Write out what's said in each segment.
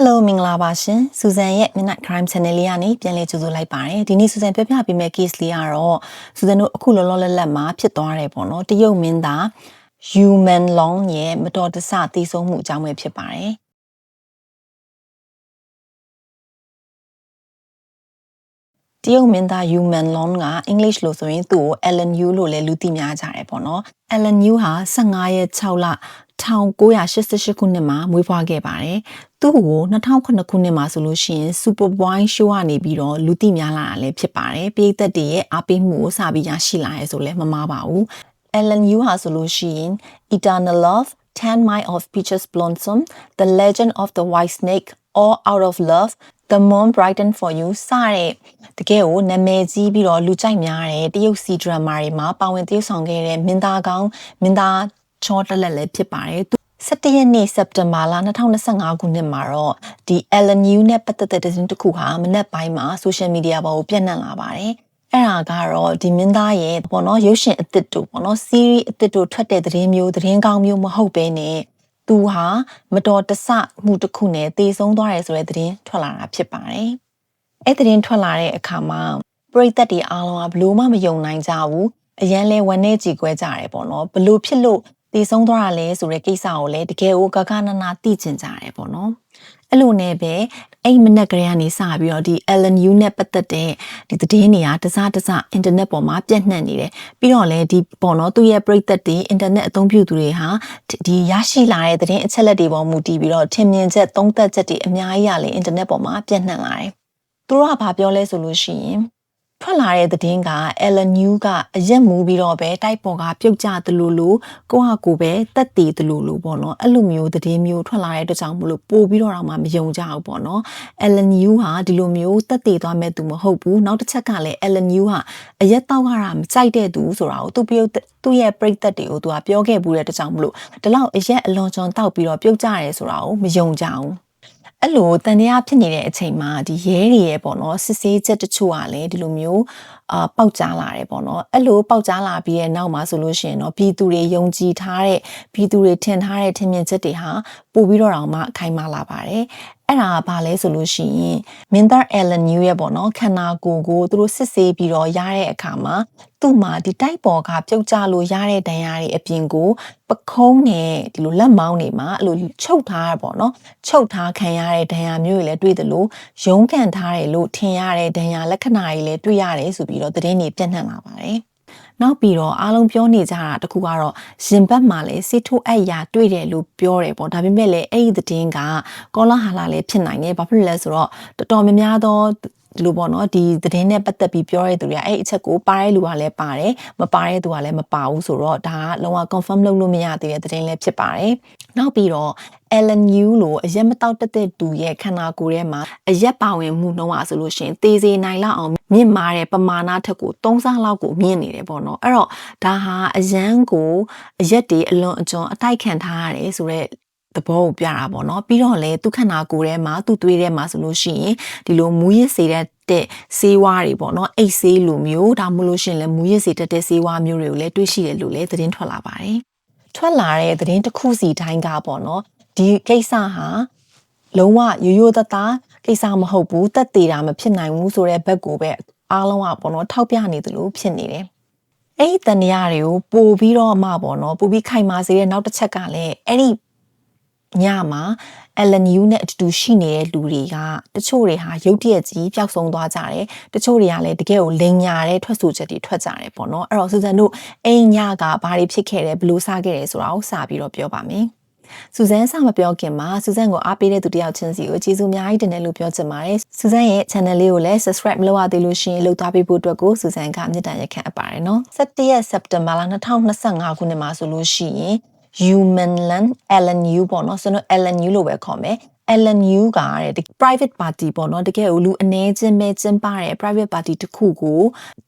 Hello မင်္ဂလာပါရှင်စူဇန်ရဲ့ Midnight Crime Channel လေးကနေပြန်လည်ကြိုဆိုလိုက်ပါတယ်ဒီနေ့စူဇန်ပြပြပေးမယ့် case လေးကတော့စူဇန်တို့အခုလောလောလတ်လတ်မှာဖြစ်သွားတယ်ပေါ့နော်တရုတ်မင်းသား Human Long ရဲ့မတော်တဆတည်ဆုံမှုအကြောင်းပဲဖြစ်ပါတယ်တရုတ်မင်းသား Human Long ကအင်္ဂလိပ်လို့ဆိုရင်သူ့ကို Alan Yu လို့လည်းလူသိများကြတယ်ပေါ့နော် Alan Yu ဟာ15ရက်6လ1988ခုနှစ်မှာမွေးဖွားခဲ့ပါတယ်။ သူ့ကို2009ခုနှစ်မှာဆိုလို့ရှိရင် Super Boy Show ကနေပြီးတော့လူသိများလာတာလည်းဖြစ်ပါတယ်။ပြည်သက်တွေရဲ့အားပေးမှုကိုစပြီးရရှိလာရဲဆိုလည်းမမှားပါဘူး။ Alan Yu ဟာဆိုလို့ရှိရင် Eternal Love 10 Mile of Peaches Blossom The Legend of the White Snake All Out of Love The Moon Brighten for You စတဲ့တကယ်ကိုနာမည်ကြီးပြီးတော့လူကြိုက်များတဲ့တရုတ်စီဒရမာတွေမှာပါဝင်တရုတ်ဆောင်ခဲ့တဲ့မင်းသားကောင်းမင်းသားချောတက်လက်လည်းဖြစ်ပါတယ် 17ရက်နေ့စက်တင်ဘာလ2025ခုနှစ်မှာတော့ဒီ Ellen New နဲ့ပတ်သက်တဲ့သတင်းတစ်ခုဟာမနက်ပိုင်းမှာ social media ပေါ်ကိုပြန့်နှံ့လာပါတယ်။အဲ့ဒါကတော့ဒီမင်းသားရဲ့ပေါ့နော်ရုပ်ရှင်အသစ်တို့ပေါ့နော် series အသစ်တို့ထွက်တဲ့သတင်းမျိုးသတင်းကောင်းမျိုးမဟုတ်ဘဲနဲ့သူဟာမတော်တဆမှုတစ်ခုနဲ့တည်ဆုံးသွားတယ်ဆိုတဲ့သတင်းထွက်လာတာဖြစ်ပါတယ်။အဲ့သတင်းထွက်လာတဲ့အခါမှာပရိသတ်တွေအားလုံးကဘလို့မှမယုံနိုင်ကြဘူး။အရန်လဲဝမ်းနေကြည်ကွဲကြတယ်ပေါ့နော်။ဘလို့ဖြစ်လို့ တည်ဆုံးသွားတာလဲဆိုတဲ့ကိစ္စကိုလည်းတကယ်ကိုကကနနာသိကျင်ကြတယ်ပေါ့နော်အဲ့လိုနဲ့ပဲအဲ့မနက်ကလေးကနေစပြီးတော့ဒီ Ellen Yu နဲ့ပတ်သက်တဲ့ဒီသတင်းတွေကတစားတစားအင်တာနက်ပေါ်မှာပြန့်နှံ့နေတယ်ပြီးတော့လည်းဒီပေါ့နော်သူ့ရဲ့ပရိသတ်တွေအင်တာနက်အသုံးပြုသူတွေဟာဒီရရှိလာတဲ့သတင်းအချက်လက်တွေပေါ်မူတည်ပြီးတော့ထင်မြင်ချက်သုံးသပ်ချက်တွေအများကြီးရလေအင်တာနက်ပေါ်မှာပြန့်နှံ့လာတယ်သူတို့ကဘာပြောလဲဆိုလို့ရှိရင် ထွက်လာတဲ့သတင်းက Ellen New ကအရက်မူပြီးတော့ပဲတိုက်ပေါ်ကပြုတ်ကျသလိုလိုကိုဟာကိုပဲတက်တည်သလိုလိုပေါ့နော်အဲ့လိုမျိုးသတင်းမျိုးထွက်လာတဲ့အတွက်ကြောင့်မလို့ပို့ပြီးတော့တော့မှမယုံကြဘူးပေါ့နော် Ellen New ဟာဒီလိုမျိုးတက်တည်သွားမဲ့သူမဟုတ်ဘူးနောက်တစ်ချက်ကလည်း Ellen New ဟာအရက်တောက်ရတာမကြိုက်တဲ့သူဆိုတာကိုသူပြုတ်သူ့ရဲ့ပြိသက်တွေကိုသူကပြောခဲ့ဘူးတဲ့အတွက်ကြောင့်မလို့ဒီလောက်အရက်အလွန်ကျွံတောက်ပြီးတော့ပြုတ်ကြရဲဆိုတာကိုမယုံကြဘူး အဲ့လိုတန်တရားဖြစ်နေတဲ့အချိန်မှာဒီရဲတွေရဲ့ပေါ့နော်စစ်ဆေးချက်တချို့ကလည်းဒီလိုမျိုးအာပေါက်ကြားလာတယ်ပေါ့နော်အဲ့လိုပေါက်ကြားလာပြီးတဲ့နောက်မှာဆိုလို့ရှိရင်တော့ပြည်သူတွေယုံကြည်ထားတဲ့ပြည်သူတွေထင်ထားတဲ့ထင်မြင်ချက်တွေဟာပို့ပြီးတော့တော့မှအခိုင်အမာလာပါတယ် အဲ့ဒါကဘာလဲဆိုလို့ရှိရင်မင်းသား Ellen New ရဲ့ပေါ့နော်ခန္ဓာကိုယ်ကိုသူတို့စစ်ဆေးပြီးတော့ရတဲ့အခါမှာသူ့မှာဒီတိုက်ပေါ်ကပြုတ်ကျလို့ရတဲ့ဒဏ်ရာတွေအပြင်ကိုပခုံးနဲ့ဒီလိုလက်မောင်းတွေမှာအဲ့လိုချုပ်ထားရပေါ့နော်ချုပ်ထားခံရတဲ့ဒဏ်ရာမျိုးတွေလည်းတွေ့တယ်လို့ရုံးကန်ထားတယ်လို့ထင်ရတဲ့ဒဏ်ရာလက္ခဏာတွေလည်းတွေ့ရတယ်ဆိုပြီးတော့သတင်းတွေပြန့်နှံ့လာပါတယ် နောက်ပြီးတော့အားလုံးပြောနေကြတာတခုကတော့ရင်ဘတ်မှာလည်းစေထိုးအပ်ရာတွေ့တယ်လို့ပြောတယ်ပေါ့ဒါပေမဲ့လည်းအဲ့ဒီသတင်းကကောလာဟာလာလည်းဖြစ်နိုင်တယ်ဘာဖြစ်လဲဆိုတော့တော်တော်များများသော ဒီလိုပေါ့နော်ဒီသတင်းနဲ့ပတ်သက်ပြီးပြောတဲ့သူတွေကအဲ့အချက်ကိုပါတဲ့လူကလည်းပါတယ်မပါတဲ့သူကလည်းမပါဘူးဆိုတော့ဒါကလုံးဝ confirm လုပ်လို့မရသေးတဲ့သတင်းလည်းဖြစ်ပါတယ်နောက်ပြီးတော့ Ellen New လို့အရက်မတောက်တက်တဲ့သူရဲ့ခန္ဓာကိုယ်ထဲမှာအရက်ပါဝင်မှုနှုန်းอ่ะဆိုလို့ရှိရင်သေစေနိုင်လောက်အောင်မြင့်မာတဲ့ပမာဏထက်ကို3ဆလောက်ကိုမြင့်နေတယ်ပေါ့နော်အဲ့တော့ဒါဟာအရန်ကိုအရက်တွေအလွန်အကျွံအတိုက်ခံထားရတယ်ဆိုတော့ သဘောကိုပြတာပေါ့နော်ပြီးတော့လေသူခန္ဓာကိုယ်ထဲမှာသူသွေးထဲမှာဆိုလို့ရှိရင်ဒီလိုမူရစ်စေတဲ့တဲ့ဆေးဝါးတွေပေါ့နော်အိတ်ဆေးလိုမျိုးဒါမှမဟုတ်ရှင်လည်းမူရစ်စေတတ်တဲ့ဆေးဝါးမျိုးတွေကိုလည်းတွေ့ရှိတယ်လို့လည်းသတင်းထွက်လာပါတယ်ထွက်လာတဲ့သတင်းတစ်ခုစီတိုင်းကပေါ့နော်ဒီကိစ္စဟာလုံးဝရိုးရိုးသားသားကိစ္စမဟုတ်ဘူးတက်သေးတာမဖြစ်နိုင်ဘူးဆိုတဲ့ဘက်ကိုပဲအားလုံးကပေါ့နော်ထောက်ပြနေသလိုဖြစ်နေတယ်အဲ့ဒီတန်ရာတွေကိုပို့ပြီးတော့မှပေါ့နော်ပို့ပြီးခိုင်မာစေတဲ့နောက်တစ်ချက်ကလည်းအဲ့ဒီ ညမှာ Ellen Yu နဲ့အတူတူရှိနေတဲ့လူတွေကတချို့တွေဟာရုတ်တရက်ကြီးပျောက်ဆုံးသွားကြတယ်တချို့တွေကလည်းတကယ်ကိုလိန်ညာတဲ့ထွက်ဆိုချက်တွေထွက်ကြတယ်ပေါ့နော်အဲ့တော့စူဇန်တို့အိမ်ညကဘာတွေဖြစ်ခဲ့တယ်ဘလို့စားခဲ့တယ်ဆိုတာကိုစပြီးတော့ပြောပါမယ်စူဇန်ဆမပြောခင်မှာစူဇန်ကိုအားပေးတဲ့သူတယောက်ချင်းစီကိုကျေးဇူးအများကြီးတင်တယ်လို့ပြောချင်ပါတယ်စူဇန်ရဲ့ channel လေးကိုလည်း subscribe မလုပ်ရသေးလို့ရှိရင်လုပ်သားပေးဖို့အတွက်ကိုစူဇန်ကမြစ်တမ်းရက်ခံအပ်ပါတယ်နော်17ရက် September 2025ခုနှစ်မှာဆိုလို့ရှိရင် Humanland LNU ပေါ့နော်ဆိုတော့ LNU လို့ပဲခေါ်မယ် LNU ကတဲ့ private party ပေါ့နော်တကယ်ကိုလူအနေချင်းပဲကျင်းပတဲ့ private party တစ်ခုကို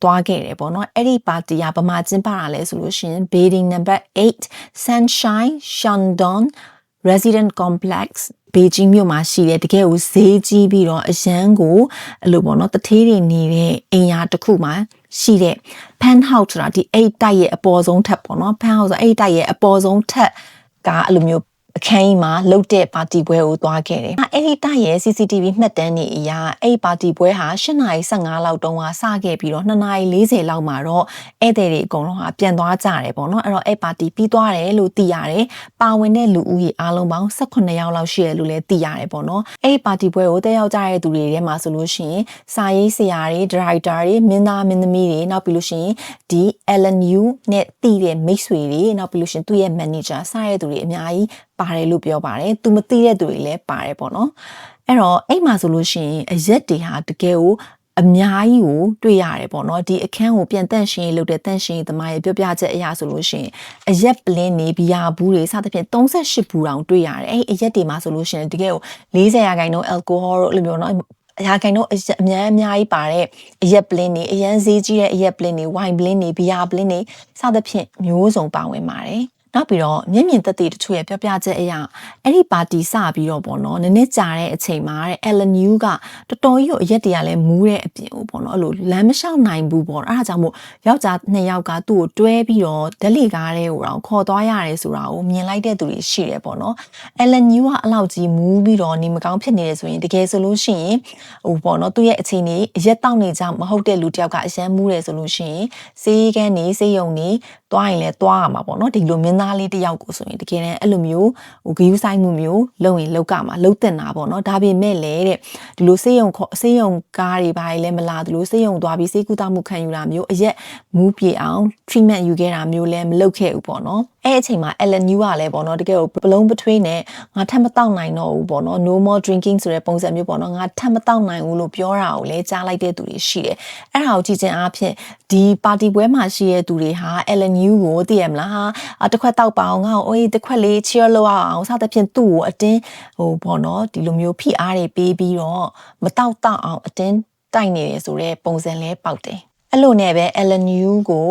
တွားခဲ့တယ်ပေါ့နော်အဲ့ဒီ party ကဘာမှကျင်းပတာလဲဆိုလို့ရှိရင် building number 8 Sunshine Shandong Resident Complex ဘေဂျင်းမြို့မှာရှိတဲ့တကယ်ကိုဈေးကြီးပြီးတော့အရန်ကိုအဲ့လိုပေါ့နော်တထေးတွေနေတဲ့အိမ်ယာတစ်ခုမှာ ရှိတဲ့ penthouse ဆိုတာဒီအိတ်တိုက်ရဲ့အပေါ်ဆုံးထပ်ပေါ့နော် penthouse ဆိုအိတ်တိုက်ရဲ့အပေါ်ဆုံးထပ်ကအဲ့လိုမျိုး အခန်းကြီးမှာလုတ်တဲ့ပါတီပွဲကိုသွားခဲ့တယ်။အဲ့ဒီတိုက်ရဲ့ CCTV မှတ်တမ်းတွေအရအဲ့ဒီပါတီပွဲဟာ8:15လောက်တုန်းကစခဲ့ပြီးတော့2:40လောက်မှာတော့ဧည့်သည်တွေအကုန်လုံးဟာပြန်သွားကြတယ်ပေါ့နော်။အဲ့တော့အဲ့ပါတီပြီးသွားတယ်လို့သိရတယ်။ပါဝင်တဲ့လူဦးရေအားလုံးပေါင်း18ယောက်လောက်ရှိတယ်လို့လည်းသိရတယ်ပေါ့နော်။အဲ့ဒီပါတီပွဲကိုတက်ရောက်ကြတဲ့သူတွေထဲမှာဆိုလို့ရှိရင်စာရေးဆရာတွေဒရိုက်တာတွေမင်းသားမင်းသမီးတွေနောက်ပြီးလို့ရှိရင်ဒီ LNU နဲ့တည်တဲ့မိတ်ဆွေတွေနောက်ပြီးလို့ရှိရင်သူ့ရဲ့ manager စတဲ့သူတွေအများကြီး ပါတယ်လို့ပြောပါတယ်။ तू မသိတဲ့သူတွေလည်းပါတယ်ပေါ့နော်။အဲ့တော့အဲ့မှာဆိုလို့ရှိရင်အရက်တွေဟာတကယ်ကိုအများကြီးကိုတွေ့ရတယ်ပေါ့နော်ဒီအခန်းကိုပြန်တန့်ရှင်းလုပ်တဲ့တန့်ရှင်းသမားရဲ့ပြောပြချက်အရာဆိုလို့ရှိရင်အရက်ပလင်းနေဘီယာဘူးတွေစသဖြင့်38ဘူးတောင်တွေ့ရတယ်အဲ့အရက်တွေမှာဆိုလို့ရှိရင်တကယ်ကို40ရာခိုင်နှုန်းအယ်ကိုဟောတို့အဲ့လိုမျိုးနော်အရာခိုင်တော့အများအများကြီးပါတဲ့အရက်ပလင်းတွေအရန်ဈေးကြီးတဲ့အရက်ပလင်းတွေဝိုင်ပလင်းတွေဘီယာပလင်းတွေစသဖြင့်မျိုးစုံပါဝင်ပါတယ် နောက်ပြီးတော့မျက်မြင်သက်သေတချို့ရဲ့ပြောပြချက်အရအဲ့ဒီပါတီစပြီးတော့ပေါ့နော်နည်းနည်းကြာတဲ့အချိန်မှာတဲ့ LNU ကတော်တော်ကြီးကိုအရက်တွေကလည်းမူးတဲ့အပြင်ကိုပေါ့နော်အဲ့လိုလမ်းမလျှောက်နိုင်ဘူးပေါ့အဲ့ဒါကြောင့်မို့ယောက်ျားနှစ်ယောက်ကသူ့ကိုတွဲပြီးတော့ဒက်လီကားတဲ့ဟိုတော့ခေါ်သွားရတယ်ဆိုတာကိုမြင်လိုက်တဲ့သူတွေရှိတယ်ပေါ့နော် LNU ကအလောက်ကြီးမူးပြီးတော့နေမကောင်းဖြစ်နေတယ်ဆိုရင်တကယ်ဆိုလို့ရှိရင်ဟိုပေါ့နော်သူ့ရဲ့အခြေအနေအရက်တောက်နေကြမဟုတ်တဲ့လူတယောက်ကအရန်မူးတယ်ဆိုလို့ရှိရင်စေးကန်းနေစေးရုံနေ သွားရင်လည်းသွားရမှာပေါ့နော်ဒီလိုမင်းသားလေးတယောက်ကိုဆိုရင်တကယ်တမ်းအဲ့လိုမျိုးဟိုဂယူးဆိုင်မှုမျိုးလုံရင်လောက်ကမှာလုံတင်တာပေါ့နော်ဒါပေမဲ့လည်းတဲ့ဒီလိုစေးရုံစေးရုံကားတွေဘာတွေလည်းမလာဒီလိုစေးရုံသွားပြီးစေးကူတာမှုခံယူတာမျိုးအရက်မူးပြေအောင် treatment ယူခဲ့တာမျိုးလည်းမလုပ်ခဲ့ဘူးပေါ့နော်အဲ့အချိန်မှာ LNU ကလည်းပေါ့နော်တကယ်ကိုပလုံးပထွေးနဲ့ငါထပ်မတောက်နိုင်တော့ဘူးပေါ့နော် no more drinking ဆိုတဲ့ပုံစံမျိုးပေါ့နော်ငါထပ်မတောက်နိုင်ဘူးလို့ပြောတာကိုလည်းကြားလိုက်တဲ့သူတွေရှိတယ်အဲ့ဒါကိုကြည့်ခြင်းအပြင်ဒီပါတီပွဲမှာရှိတဲ့သူတွေဟာ LNU ကိုသိရမလားဟာတစ်ခွက်တောက်ပါအောင်ငါ့ကိုအေးတစ်ခွက်လေး cheer လုပ်အောင်စသဖြင့်သူ့ကိုအတင်းဟိုပေါ့နော်ဒီလိုမျိုးဖိအားတွေပေးပြီးတော့မတောက်တောက်အောင်အတင်းတိုက်နေတယ်ဆိုတဲ့ပုံစံလဲပေါက်တယ် အဲ့လိုနဲ့ပဲ LNU ကို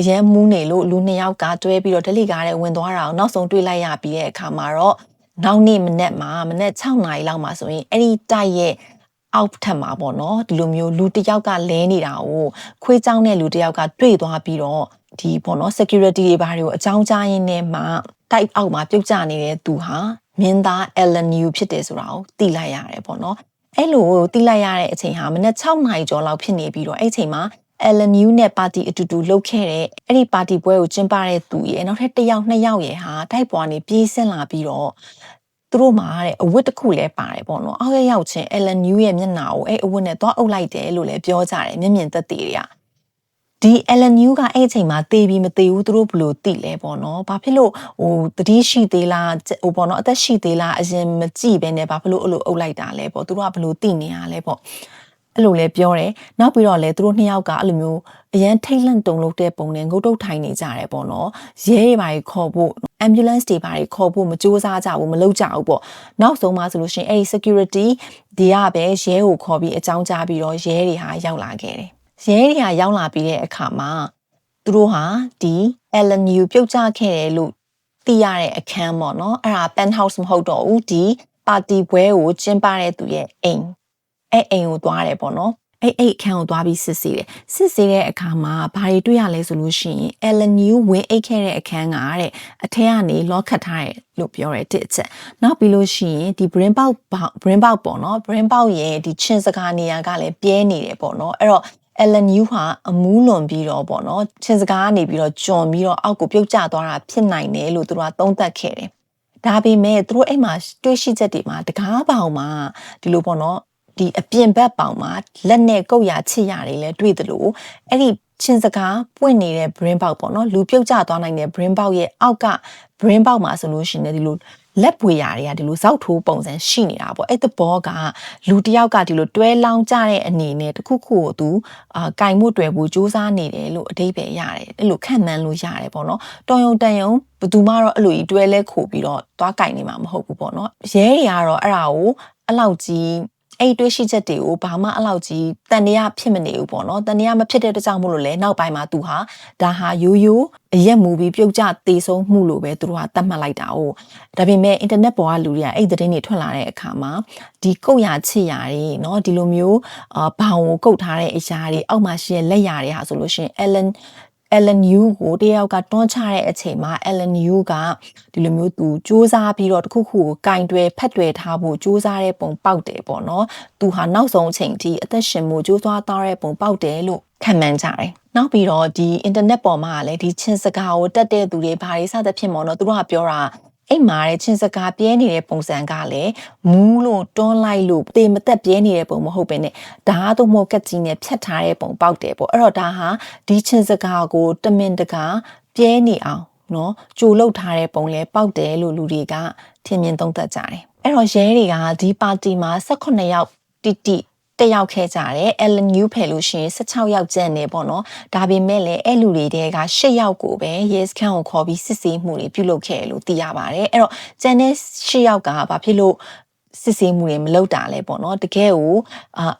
အရန်မူးနေလို့လူနှစ်ယောက်ကတွဲပြီးတော့ဒလိကားတဲ့ဝင်သွားတာကိုနောက်ဆုံးတွေ့လိုက်ရပြီးတဲ့အခါမှာတော့နောက်နေ့မနေ့မှာမနေ့6နာရီလောက်မှာဆိုရင်အဲ့ဒီတိုက်ရဲ့အောက်ထပ်မှာပေါ့နော်ဒီလိုမျိုးလူတစ်ယောက်ကလဲနေတာကိုခွေးချောင်းတဲ့လူတစ်ယောက်ကတွေ့သွားပြီးတော့ဒီပေါ့နော် security တွေဘာတွေကိုအကြောင်းကြားရင်းနဲ့မှ type အောက်မှာပြုတ်ကျနေတဲ့သူဟာမင်းသား LNU ဖြစ်တယ်ဆိုတာကိုသိလိုက်ရတယ်ပေါ့နော်အဲ့လိုသိလိုက်ရတဲ့အချိန်ဟာမနေ့6နာရီကျော်လောက်ဖြစ်နေပြီးတော့အဲ့အချိန်မှာ LNU နဲ့ပါတီအတူတူလှုပ်ခဲ့တဲ့အဲ့ဒီပါတီပွဲကိုကျင်းပတဲ့သူရဲ့နောက်ထပ်တစ်ယောက်နှစ်ယောက်ရဲ့ဟာတိုက်ပွားနေပြေးဆင်းလာပြီးတော့သူတို့မှာတဲ့အဝတ်တစ်ခုလည်းပါတယ်ပေါ့နော်အောက်ရရောက်ချင်း LNU ရဲ့မျက်နှာကိုအဲ့အဝတ်နဲ့သွားအုပ်လိုက်တယ်လို့လည်းပြောကြတယ်မျက်မြင်သက်သေတွေကဒီ LNU ကအဲ့အချိန်မှာတေးပြီးမတေးဘူးသူတို့ဘလို့တိလဲပေါ့နော်ဘာဖြစ်လို့ဟိုတတိရှိသေးလားဟိုပေါ့နော်အသက်ရှိသေးလားအရင်မကြည့်ပဲねဘာဖြစ်လို့အဲ့လိုအုပ်လိုက်တာလဲပေါ့သူတို့ကဘလို့တိနေရလဲပေါ့ အဲ့လိုလဲပြောတယ်နောက်ပြီးတော့လဲသူတို့နှစ်ယောက်ကအဲ့လိုမျိုးအရန်ထိတ်လန့်တုန်လို့တဲ့ပုံနဲ့ငုတ်တုတ်ထိုင်နေကြတယ်ပေါ့နော်ရဲတွေပါခေါ်ဖို့ ambulance တွေပါခေါ်ဖို့မစူးစမ်းကြဘူးမလုပ်ကြဘူးပေါ့နောက်ဆုံးမှဆိုလို့ရှိရင်အဲ့ဒီ security ဒီကပဲရဲကိုခေါ်ပြီးအကြောင်းကြားပြီးတော့ရဲတွေဟာရောက်လာခဲ့တယ်ရဲတွေကရောက်လာပြီးတဲ့အခါမှာသူတို့ဟာဒီ LNU ပြုတ်ကျခဲ့တယ်လို့သိရတဲ့အခန်းပေါ့နော်အဲ့ဒါ penthouse မဟုတ်တော့ဘူးဒီပါတီပွဲကိုကျင်းပတဲ့သူရဲ့အိမ် အဲ့အိမ်ကိုသွားတယ်ပေါ့နော်အဲ့အဲ့အခန်းကိုသွားပြီးစစ်ဆေးတယ်စစ်ဆေးတဲ့အခါမှာဘာတွေတွေ့ရလဲဆိုလို့ရှိရင် LNU ဝင်အိတ်ခဲ့တဲ့အခန်းကတဲ့အထက်ကနေလော့ခတ်ထားတယ်လို့ပြောရဲတစ်ချက်နောက်ပြီးလို့ရှိရင်ဒီ brain box brain box ပေါ့နော် brain box ရဲ့ဒီချင်းစကားနေရာကလည်းပြဲနေတယ်ပေါ့နော်အဲ့တော့ LNU ဟာအမူးလွန်ပြီးတော့ပေါ့နော်ချင်းစကားကနေပြီးတော့ဂျွန်ပြီးတော့အောက်ကိုပြုတ်ကျသွားတာဖြစ်နိုင်တယ်လို့သူတို့ကသုံးသပ်ခဲ့တယ်ဒါပေမဲ့သူတို့အဲ့မှာတွေ့ရှိချက်တွေမှာတကားပေါင်မှာဒီလိုပေါ့နော် ဒီအပြင်ဘက်ပေါင်မှာလက်နဲ့ကုတ်ရချစ်ရတွေလည်းတွေ့သလိုအဲ့ဒီချင်းစကားပွင့်နေတဲ့ brain box ပေါ့နော်လူပြုတ်ကျသွားနိုင်တဲ့ brain box ရဲ့အောက်က brain box မှာဆိုလို့ရှိရင်ဒီလိုလက်ပွေရာတွေကဒီလိုဇောက်ထိုးပုံစံရှိနေတာပေါ့အဲ့တဘောကလူတယောက်ကဒီလိုတွဲလောင်းကြတဲ့အနေနဲ့တခုခုကိုသူအာကင်မှုတွေ့ဖို့စူးစမ်းနေတယ်လို့အတိတ်ပဲရတယ်အဲ့လိုခံမှန်းလို့ရတယ်ပေါ့နော်တော်ယုံတန်ယုံဘယ်သူမှတော့အဲ့လိုကြီးတွဲလဲခိုပြီးတော့သွားကင်နေမှာမဟုတ်ဘူးပေါ့နော်ရဲတွေကတော့အဲ့ဒါကိုအဲ့လောက်ကြီး အဲ့တွေးရှိချက်တွေကိုဘာမှအလောက်ကြီးတန်တရားဖြစ်မနေဘူးပေါ့နော်တန်တရားမဖြစ်တဲ့တကြောင်မို့လို့လဲနောက်ပိုင်းမှာသူဟာဒါဟာရိုးရိုးအရက်မူပြီးပြုတ်ကျတေဆုံးမှုလို့ပဲသူတို့ကသတ်မှတ်လိုက်တာ哦ဒါပေမဲ့အင်တာနက်ပေါ်ကလူတွေကအဲ့သတင်းတွေထွက်လာတဲ့အခါမှာဒီကုတ်ရချစ်ရတွေเนาะဒီလိုမျိုးအာဘောင်ကိုကုတ်ထားတဲ့အရာတွေအောက်မှာရှိတဲ့လက်ရာတွေဟာဆိုလို့ရှိရင် Ellen LNU ကိုတယောက်ကတွန်းချတဲ့အချိန်မှာ LNU ကဒီလိုမျိုးသူစူးစမ်းပြီးတော့တခုခုကိုကင်တွယ်ဖက်တွယ်ထားဖို့စူးစမ်းတဲ့ပုံပေါက်တယ်ပေါ့နော်သူဟာနောက်ဆုံးအချိန်ထိအသက်ရှင်မှုစူးစမ်းသားတဲ့ပုံပေါက်တယ်လို့ခံမှန်းကြတယ်နောက်ပြီးတော့ဒီ internet ပေါ်မှာလည်းဒီချင်းစကားကိုတက်တဲ့သူတွေဘာတွေစသဖြင့်ပေါ့နော်သူတို့ကပြောတာ အိမ်မာတဲ့ချင်းစကားပြဲနေတဲ့ပုံစံကလည်းမူးလို့တွန်းလိုက်လို့တေမသက်ပြဲနေတဲ့ပုံမဟုတ်ပဲねဒါတော့မဟုတ်ကက်ကြီးနဲ့ဖြတ်ထားတဲ့ပုံပေါက်တယ်ပေါ့အဲ့တော့ဒါဟာဒီချင်းစကားကိုတမင်တကာပြဲနေအောင်နော်ကြိုလုတ်ထားတဲ့ပုံလဲပေါက်တယ်လို့လူတွေကထင်မြင်သုံးသပ်ကြတယ်အဲ့တော့ရဲတွေကဒီပါတီမှာ18ယောက်တိတိ တက်ရောက်ခဲ့ကြတယ်။ Ellen New ဖယ်လို့ရှိရင်16ယောက်ကျန်နေပေါ့နော်။ဒါပေမဲ့လည်းအဲ့လူတွေတဲက10ယောက်ကိုပဲ Yes ခန့်ကိုခေါ်ပြီးစစ်ဆေးမှုတွေပြုလုပ်ခဲ့လို့သိရပါတယ်။အဲ့တော့ကျန်တဲ့10ယောက်ကဘာဖြစ်လို့စစ်ဆေးမှုတွေမလုပ်တာလဲပေါ့နော်တကယ်ကို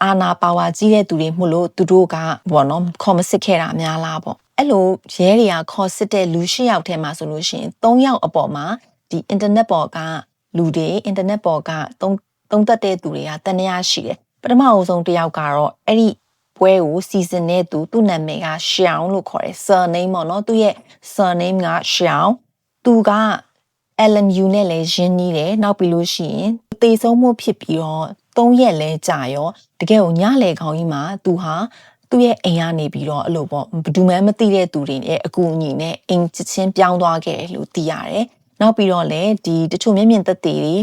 အာနာပါဝါကြီးတဲ့သူတွေမှုလို့သူတို့ကပေါ့နော်ခေါ်မစစ်ခဲ့တာများလားပေါ့အဲ့လိုရဲတွေကခေါ်စစ်တဲ့လူ၈ယောက်ထဲမှာဆိုလို့ရှိရင်၃ယောက်အပေါ်မှာဒီအင်တာနက်ပေါ်ကလူတွေအင်တာနက်ပေါ်ကသုံးသုံးသက်တဲ့သူတွေကတန်ရာရှိတယ် ပထမအဆုံးတစ်ယောက်ကတော့အဲ့ဒီပွဲကိုစီစဉ်တဲ့သူသူ့နာမည်ကရှောင်းလို့ခေါ်တယ် surname ပေါ့နော်သူရဲ့ surname ကရှောင်းသူက LNU နဲ့လည်းရင်းနှီးတယ်နောက်ပြီးလို့ရှိရင်တေဆုံးမှုဖြစ်ပြီးတော့၃ရက်လဲကြာရောတကယ်ကိုညလေခေါင်းကြီးမှာသူဟာသူ့ရဲ့အိမ်ကနေပြီးတော့အဲ့လိုပေါ့ဘယ်သူမှမသိတဲ့သူတွေရဲ့အကူအညီနဲ့အိမ်ချင်းပြောင်းသွားခဲ့လို့သိရတယ်နောက်ပြီးတော့လည်းဒီတချို့မျက်မြင်သက်သေတွေ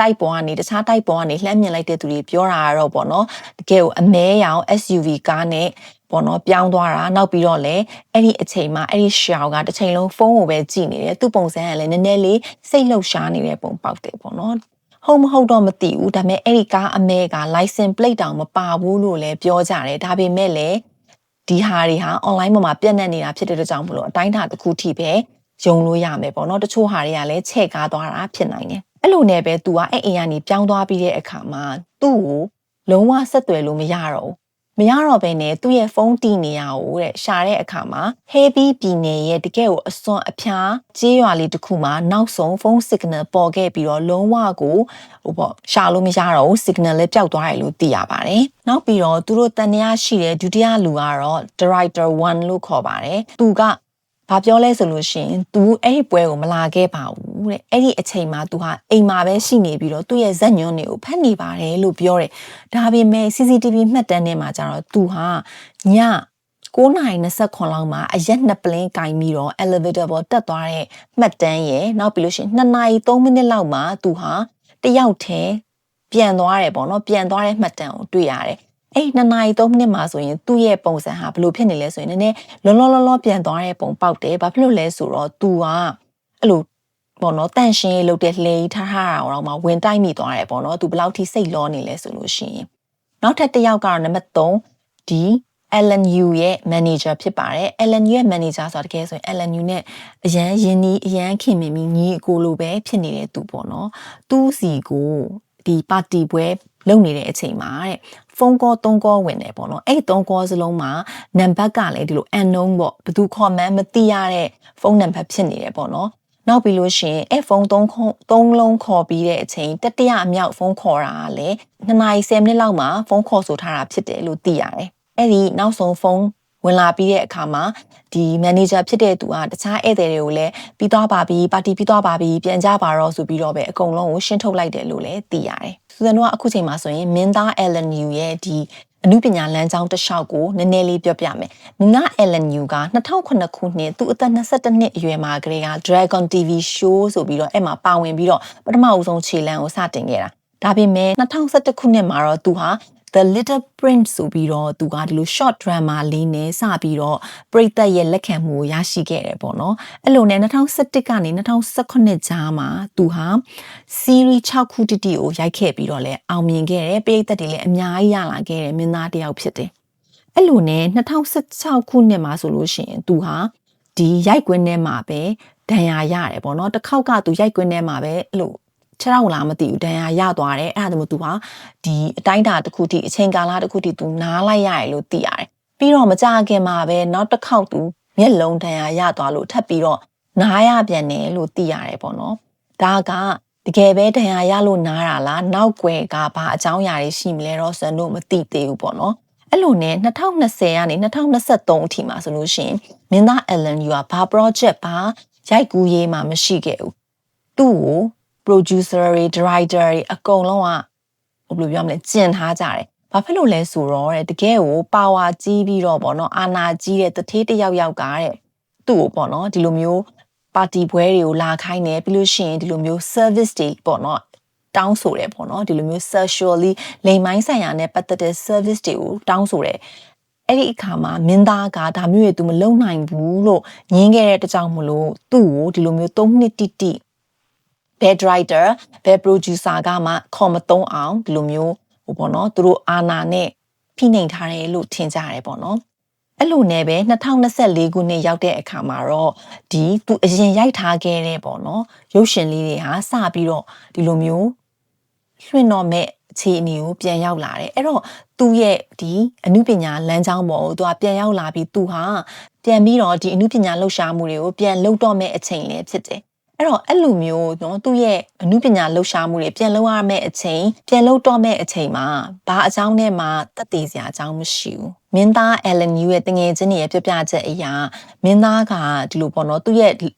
တိုက်ပေါ်ကနေတခြားတိုက်ပေါ်ကနေလှမ်းမြင်လိုက်တဲ့သူတွေပြောတာကတော့ပေါ့နော်တကယ်ကိုအမဲရောင် SUV ကားနဲ့ပေါ့နော်ပြောင်းသွားတာနောက်ပြီးတော့လည်းအဲ့ဒီအချိန်မှာအဲ့ဒီရှောင်းကတစ်ချိန်လုံးဖုန်းကိုပဲကြည့်နေတယ်သူ့ပုံစံကလည်းနည်းနည်းလေးစိတ်လှုပ်ရှားနေတဲ့ပုံပေါက်တယ်ပေါ့နော်ဟုတ်မဟုတ်တော့မသိဘူးဒါပေမဲ့အဲ့ဒီကားအမဲက license plate တောင်မပါဘူးလို့လည်းပြောကြတယ်ဒါပေမဲ့လည်းဒီဟာတွေဟာ online ပေါ်မှာပြန့်နှံ့နေတာဖြစ်တဲ့အတွက်ကြောင့်မလို့အတိုင်းအတာတစ်ခုထိပဲယုံလို့ရမယ်ပေါ့နော်တချို့ဟာတွေကလည်းချဲ့ကားသွားတာဖြစ်နိုင်တယ် အဲ့လိုနဲ့ပဲ तू ကအဲ့အိမ်ကနေပြောင်းသွားပြီးတဲ့အခါမှာသူ့ကိုလုံးဝဆက်သွယ်လို့မရတော့ဘူးမရတော့ဘဲနဲ့သူ့ရဲ့ဖုန်းတီနေရကိုတဲ့ရှာတဲ့အခါမှာ Heavy ပြည်နယ်ရဲ့တကယ်ကိုအစွန်အဖျားကြေးရွာလေးတစ်ခုမှာနောက်ဆုံးဖုန်း signal ပေါ်ခဲ့ပြီးတော့လုံးဝကိုဟိုပေါ့ရှာလို့မရတော့ဘူး signal လည်းပျောက်သွားတယ်လို့သိရပါတယ်။နောက်ပြီးတော့သူတို့တန်တရားရှိတဲ့ဒုတိယလူကတော့ director 1လို့ခေါ်ပါတယ်။သူက ဘာပြောလဲဆိုလို့ရှိရင် तू အဲ့ဒီပွဲကိုမလာခဲ့ပါဘူးတဲ့အဲ့ဒီအချိန်မှာ तू ဟာအိမ်မှာပဲရှိနေပြီးတော့သူ့ရဲ့ဇက်ညွန်းတွေကိုဖတ်နေပါတယ်လို့ပြောတယ်ဒါပေမဲ့ CCTV မှတ်တမ်းထဲမှာကျတော့ तू ဟာည9:29လောက်မှာအရက်နှစ်ပလင်းကင်ပြီးတော့ elevator ပေါ်တက်သွားတဲ့မှတ်တမ်းရယ်နောက်ပြီးလို့ရှိရင်2နာရီ3မိနစ်လောက်မှာ तू ဟာတယောက်တည်းပြန်သွားတယ်ပေါ့နော်ပြန်သွားတဲ့မှတ်တမ်းကိုတွေ့ရတယ် အဲ့နှစ်နာရီ3မိနစ်မှာဆိုရင်သူ့ရဲ့ပုံစံဟာဘလို့ဖြစ်နေလဲဆိုရင်နည်းနည်းလောလောလောလောပြန်သွားတဲ့ပုံပေါက်တယ်ဘာဖြစ်လို့လဲဆိုတော့ तू ကအဲ့လိုပေါ့နော်တန့်ရှင်းရေးလုပ်တဲ့လှေထားထားတာတော့မှဝင်တိုက်မိသွားတယ်ပေါ့နော် तू ဘယ်လောက်ထိစိတ်လောနေလဲဆိုလို့ရှိရင်နောက်ထပ်တစ်ယောက်ကတော့နံပါတ်3ဒီ LNU ရဲ့ manager ဖြစ်ပါတယ် LNU ရဲ့ manager ဆိုတာတကယ်ဆိုရင် LNU နဲ့အရန်ရင်းနှီးအရန်ခင်မင်ပြီးညီအကိုလိုပဲဖြစ်နေတဲ့သူပေါ့နော်သူ့စီကိုဒီပါတီပွဲလုပ်နေတဲ့အချိန်မှာတဲ့ ဖုန်းကော၃ကောဝင်တယ်ပေါ့နော်အဲ့၃ကောစလုံးမှာနံပါတ်ကလည်းဒီလို unknown ပေါ့ဘယ်သူခေါ်မှန်းမသိရတဲ့ဖုန်းနံပါတ်ဖြစ်နေတယ်ပေါ့နော်နောက်ပြီးလို့ရှိရင်အဲ့ဖုန်း၃ခု၃လုံးခေါ်ပြီးတဲ့အချိန်တတိယအမြောက်ဖုန်းခေါ်တာကလည်း2နာရီ10မိနစ်လောက်မှာဖုန်းခေါ်ဆိုထားတာဖြစ်တယ်လို့သိရတယ်အဲ့ဒီနောက်ဆုံးဖုန်းဝင်လာပြီးတဲ့အခါမှာဒီ manager ဖြစ်တဲ့သူကတခြားဧည့်သည်တွေကိုလည်းပြီးသွားပါပြီပါတီပြီးသွားပါပြီပြန်ကြပါတော့ဆိုပြီးတော့ပဲအကုန်လုံးကိုရှင်းထုတ်လိုက်တယ်လို့လည်းသိရတယ်။ စူဇန်တို့ကအခုချိန်မှာဆိုရင်မင်းသား Ellen New ရဲ့ဒီအမှုပညာလမ်းကြောင်းတစ်လျှောက်ကိုနည်းနည်းလေးပြောပြမယ်။မင်းသား Ellen New က2009ခုနှစ်သူအသက်22နှစ်အရွယ်မှာကလေးက Dragon TV Show ဆိုပြီးတော့အဲ့မှာပါဝင်ပြီးတော့ပထမအဦးဆုံးခြေလှမ်းကိုစတင်ခဲ့တာ။ဒါပေမဲ့2011ခုနှစ်မှာတော့သူဟာ The Little Prince ဆိုပြီးတော့သူကဒီလို short drama လေးနဲ့စပြီးတော့ပရိသတ်ရဲ့လက်ခံမှုကိုရရှိခဲ့တယ်ပေါ့နော်အဲ့လိုနဲ့2011ကနေ2019ကြားမှာသူဟာ series 6ခုတိတိကိုရိုက်ခဲ့ပြီးတော့လဲအောင်မြင်ခဲ့တယ်ပရိသတ်တွေလည်းအများကြီးရလာခဲ့တယ်မင်းသားတယောက်ဖြစ်တယ်အဲ့လိုနဲ့2016ခုနှစ်မှာဆိုလို့ရှိရင်သူဟာဒီရိုက်ကွင်းထဲမှာပဲဒဏ်ရာရတယ်ပေါ့နော်တစ်ခေါက်ကသူရိုက်ကွင်းထဲမှာပဲအဲ့လို ခြေထောက်လားမသိဘူးဒဏ်ရာရသွားတယ်အဲ့ဒါကြောင့်သူဟာဒီအတိုင်းတာတစ်ခုထိအချိန်ကာလတစ်ခုထိသူနားလိုက်ရတယ်လို့သိရတယ်ပြီးတော့မကြခင်မှာပဲနောက်တစ်ခေါက်သူမျက်လုံးဒဏ်ရာရသွားလို့ထပ်ပြီးတော့နားရပြန်တယ်လို့သိရတယ်ပေါ့နော်ဒါကတကယ်ပဲဒဏ်ရာရလို့နားတာလားနောက်ွယ်ကဘာအကြောင်းအရာတွေရှိမလဲတော့စံတို့မသိသေးဘူးပေါ့နော်အဲ့လိုနဲ့2020ကနေ2023အထိမှာဆိုလို့ရှိရင်မင်းသား Ellen Yu ကဘာ project ဘာရိုက်ကူးရေးမှမရှိခဲ့ဘူးသူ့ကို producer တွေ director တွေအကုန်လုံးကဘယ်လိုပြောမလဲကျင်ထားကြတယ်ဘာဖြစ်လို့လဲဆိုတော့တဲ့တကယ်ကိုပါဝါကြီးပြီးတော့ပေါ့နော်အာနာကြီးတဲ့တထေးတယောက်ယောက်ကတဲ့သူ့ကိုပေါ့နော်ဒီလိုမျိုးပါတီပွဲတွေကိုလာခိုင်းတယ်ပြီးလို့ရှိရင်ဒီလိုမျိုး service တွေပေါ့နော်တောင်းဆိုတယ်ပေါ့နော်ဒီလိုမျိုး socially လိမ်မိုင်းဆိုင်ရာနဲ့ပတ်သက်တဲ့ service တွေကိုတောင်းဆိုတယ်အဲ့ဒီအခါမှာမင်းသားကဒါမျိုးတွေ तू မလုပ်နိုင်ဘူးလို့ညင်းခဲ့တဲ့တကြောင်မလို့သူ့ကိုဒီလိုမျိုး၃နှစ်တိတိ ဘယ် writer ဘယ် producer ကမှခေါ်မသုံးအောင်ဒီလိုမျိုးဟိုပေါ့နော်သူတို့အာနာနဲ့ဖိနှိမ်ထားတယ်လို့ထင်ကြတယ်ပေါ့နော်အဲ့လိုနဲ့ပဲ2024ခုနှစ်ရောက်တဲ့အခါမှာတော့ဒီသူအရင်ရိုက်ထားခဲ့တဲ့ပေါ့နော်ရုပ်ရှင်လေးတွေဟာစပြီးတော့ဒီလိုမျိုးလွှင့်တော့မဲ့အခြေအနေကိုပြန်ရောက်လာတယ်အဲ့တော့သူ့ရဲ့ဒီအမှုပညာလမ်းကြောင်းပေါ်ကိုသူကပြန်ရောက်လာပြီးသူဟာပြန်ပြီးတော့ဒီအမှုပညာလှူရှာမှုတွေကိုပြန်လှုပ်တော့မဲ့အချိန်လေးဖြစ်တယ် အဲ့တော့အဲ့လိုမျိုးနော်သူ့ရဲ့အမှုပညာလှုပ်ရှားမှုတွေပြန်လှုပ်ရမယ့်အချိန်ပြန်လှုပ်တော့မယ့်အချိန်မှာဘာအကြောင်းနဲ့မှတက်တည်စရာအကြောင်းမရှိဘူးမင်းသားအယ်လန်ယူရဲ့တငယ်ချင်းတွေရဲ့ပြပြချက်အရာမင်းသားကဒီလိုပေါ့နော်သူ့ရဲ့ဒီ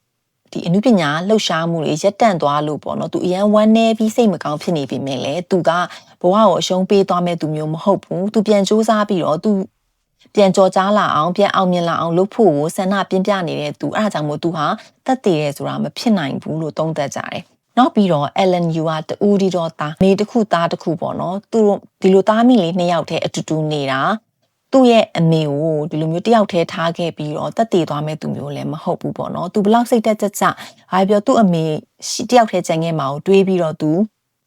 အမှုပညာလှုပ်ရှားမှုတွေရက်တန့်သွားလို့ပေါ့နော်သူအရန်ဝမ်းနေပြီးစိတ်မကောင်းဖြစ်နေပြီမြင်လေသူကဘဝကိုအရှုံးပေးသွားမဲ့သူမျိုးမဟုတ်ဘူးသူပြန်စူးစမ်းပြီးတော့သူ ပြန်ကြော်ကြားလာအောင်ပြန်အောင်မြင်လာအောင်လုပ်ဖို့ကိုဆန္ဒပြင်းပြနေတဲ့သူအဲဒါကြောင့်မို့သူဟာတက်တည်ရဲဆိုတာမဖြစ်နိုင်ဘူးလို့သုံးသပ်ကြတယ်နောက်ပြီးတော့ Ellen Yu ကတူဒီတော့သားမိတစ်ခုသားတစ်ခုပေါ့နော်သူတို့ဒီလိုသားမိလေးနှစ်ယောက်တည်းအတူတူနေတာသူ့ရဲ့အမေကိုဒီလိုမျိုးတယောက်တည်းထားခဲ့ပြီးတော့တက်တည်သွားမဲ့သူမျိုးလည်းမဟုတ်ဘူးပေါ့နော်သူဘလောက်စိတ်တက်ကြကြဘာပြောသူ့အမေတယောက်တည်းကြံခဲ့မှာကိုတွေးပြီးတော့သူ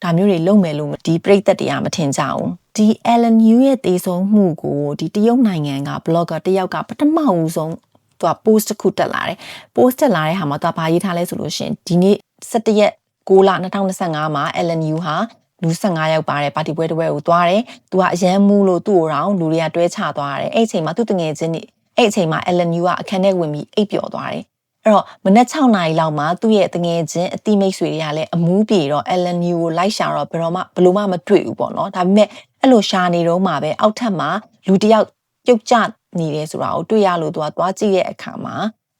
ဒါမျိုးတွေလုပ်မယ်လို့ဒီပြိသက်တရားမထင်ကြဘူး ဒီ Ellen Yu ရဲ့တေဆုံးမှုကိုဒီတရုတ်နိုင်ငံက blogger တယောက်ကပထမဦးဆုံးသူက post တစ်ခုတက်လာတယ် post တက်လာတဲ့ဟာမှာသူကဘာရေးထားလဲဆိုလို့ရှင်ဒီနေ့17ရက်6လ2025မှာ Ellen Yu ဟာလူ15ယောက်ပါတယ်ပါတီပွဲတစ်ပွဲကိုသွားတယ်။သူကအရန်မူလို့သူ့ကိုတော့လူတွေကတွဲချသွားတယ်။အဲ့အချိန်မှာသူ့တငယ်ချင်းတွေအဲ့အချိန်မှာ Ellen Yu ကအခန်းထဲဝင်ပြီးအိပ်ပျော်သွားတယ်။ အဲ့တော့မနက်6နာရီလောက်မှာသူ့ရဲ့တငယ်ချင်းအတိမိတ်ဆွေတွေကလည်းအမူးပြေတော့ Ellen Yu ကိုလိုက်ရှာတော့ဘယ်တော့မှဘလို့မှမတွေ့ဘူးပေါ့နော်။ဒါပေမဲ့အဲ့လိုရှာနေတော့မှပဲအောက်ထပ်မှာလူတယောက်ပြုတ်ကျနေတယ်ဆိုတာကိုတွေ့ရလို့သူကသွားကြည့်တဲ့အခါမှာ